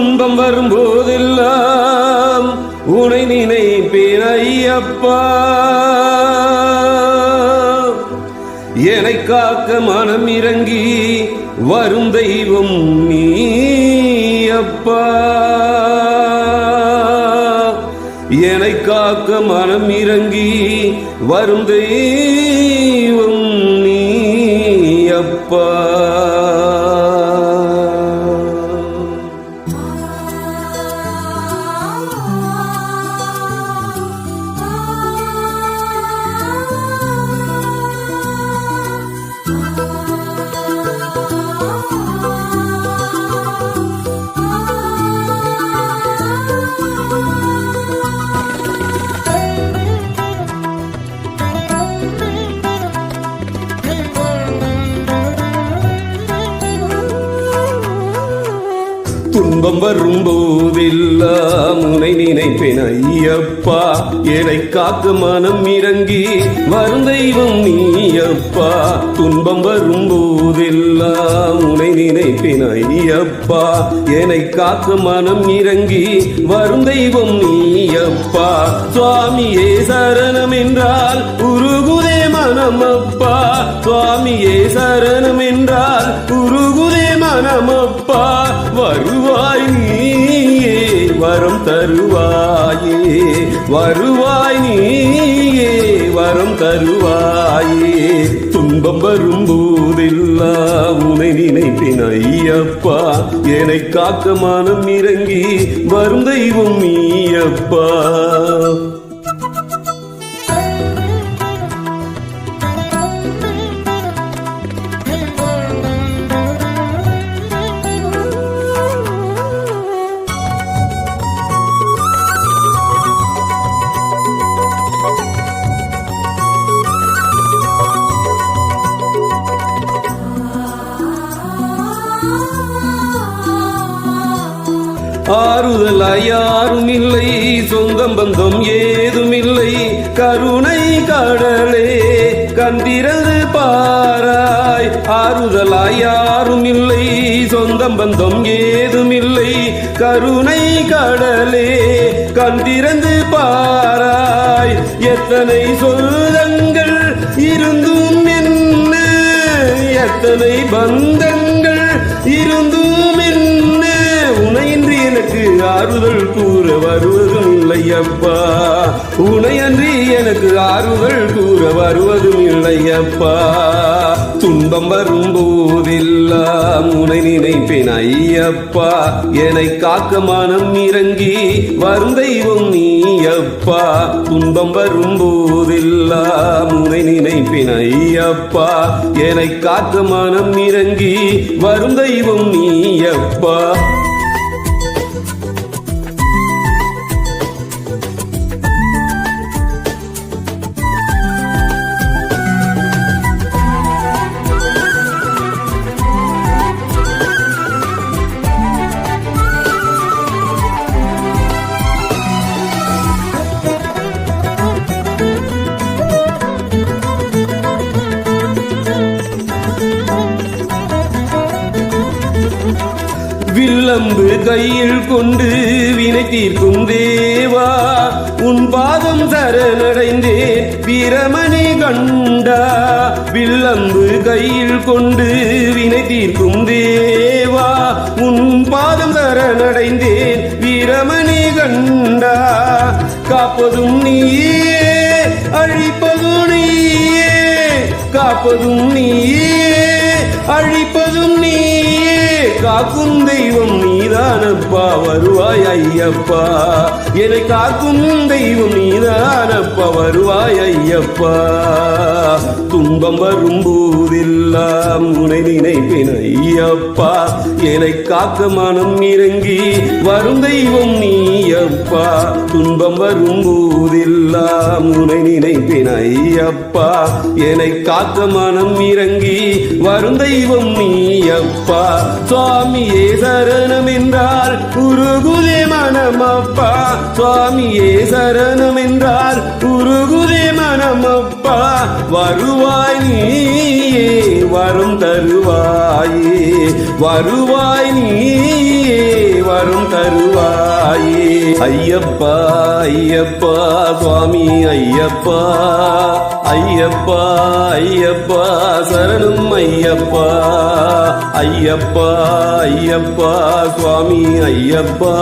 துன்பம் வரும் போதெல்லாம் உனை நினைப்பேன் ஐயப்பா. என்னை காக்க மனம் இறங்கி வரும் தெய்வம் நீ அப்பா என்னை காக்க மனம் இறங்கி வரும் தெய்வம் நீ அப்பா துன்பம் வரும்போதெல்லாம் உனை நினைப்பேன் ஐயப்பா என்னை காக்க மனம் இறங்கி வரும் தெய்வம் நீயப்பா. துன்பம் துன்பம் வரும்போதெல்லாம் உனை நினைப்பேன் ஐயப்பா என்னை காக்க மனம் இறங்கி வரும் தெய்வம் நீயப்பா. சுவாமியே சரணம் என்றால் உருகுதே மனமப்பா. சுவாமியே சரணம் என்றால் உருகுதே மனமப்பா. வருவாய் நீயே வரம் தருவாயே. வருவாய் நீயே வரம் தருவாயே. துன்பம் வரும்போதெல்லாம் உனை நினைப்பின் ஐயப்பா. என்னை காக்க மனம் இறங்கி வரும் தெய்வம் நீ ஆறுதலாய் யாரும் இல்லை சொந்தம் பந்தம் ஏதும் இல்லை கருணை கடலே கண்டிரது பாராய். ஆறுதலாய் யாரும் இல்லை சொந்தம் பந்தம் ஏதும் இல்லை கருணை கடலே கண்டிரந்து பாராய். எத்தனை சொந்தங்கள் இருந்தும் என்ன? எத்தனை பந்தங்கள் இருந்தும் ஆறுதல் கூற வருவதும் இல்லை அப்பா உனையன்றி எனக்கு ஆறுதல் கூற வருவதும் இல்லை அப்பா துன்பம் வரும்போதெல்லாம் உனை நினைப்பேன் ஐயப்பா. என்னை காக்க மனம் இறங்கி வரும் தெய்வம் நீ அப்பா துன்பம் வரும்போதெல்லாம் உனை நினைப்பேன் ஐயப்பா. என்னை காக்க மனம் இறங்கி வரும் தெய்வம் நீ அப்பா வில்லம்பு கையில் கொண்டு வினை தீர்க்கும் தேவா. உன் பாதம் சரணடைந்தேன் வீரமணி கண்டா. வில்லம்பு கையில் கொண்டு வினை தீர்க்கும் தேவா. உன் பாதம் சரணடைந்தேன் வீரமணி கண்டா. காப்பதும் நீயே அழிப்பதும் நீயே. காப்பதும் நீயே அழிப்பதும் நீயே. காக்கும் தெய்வம் நீதானப்பா வருவாய் ஐயப்பா. என்னை காக்கும் தெய்வம் நீதானப்பா வருவாய் ஐயப்பா. துன்பம் வரும்போதெல்லாம் உனை நினைப்பேன் ஐயப்பா. என்னை காக்க மனம் இறங்கி வரும் தெய்வம் நீ ஐயப்பா துன்பம் வரும் வரும்போதெல்லாம் உனை நினைப்பேன் ஐயப்பா. என்னை காக்க மனம் இறங்கி வரும் தெய்வம் நீ அப்பா சுவாமியே சரணம் என்றால் உருகுதே அப்பா சுவாமியே சரணம் என்றால் உருகுதே அப்பா வருவாய் நீயே வரும் தருவாயே. வருவாய் நீயே வரும் தருவாயே. ஐயப்பா ஐயப்பா சுவாமி ஐயப்பா ஐயப்பா ஐயப்பா சரணம் ஐயப்பா. ஐயப்பா ஐயப்பா சுவாமி ஐயப்பா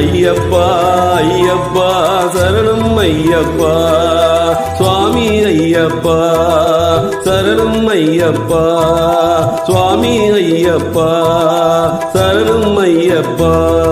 ஐயப்பா ஐயப்பா சரணம் ஐயப்பா. சுவாமி ஐயப்பா சரணம் ஐயப்பா. சுவாமி ஐயப்பா சரணம் ஐயப்பா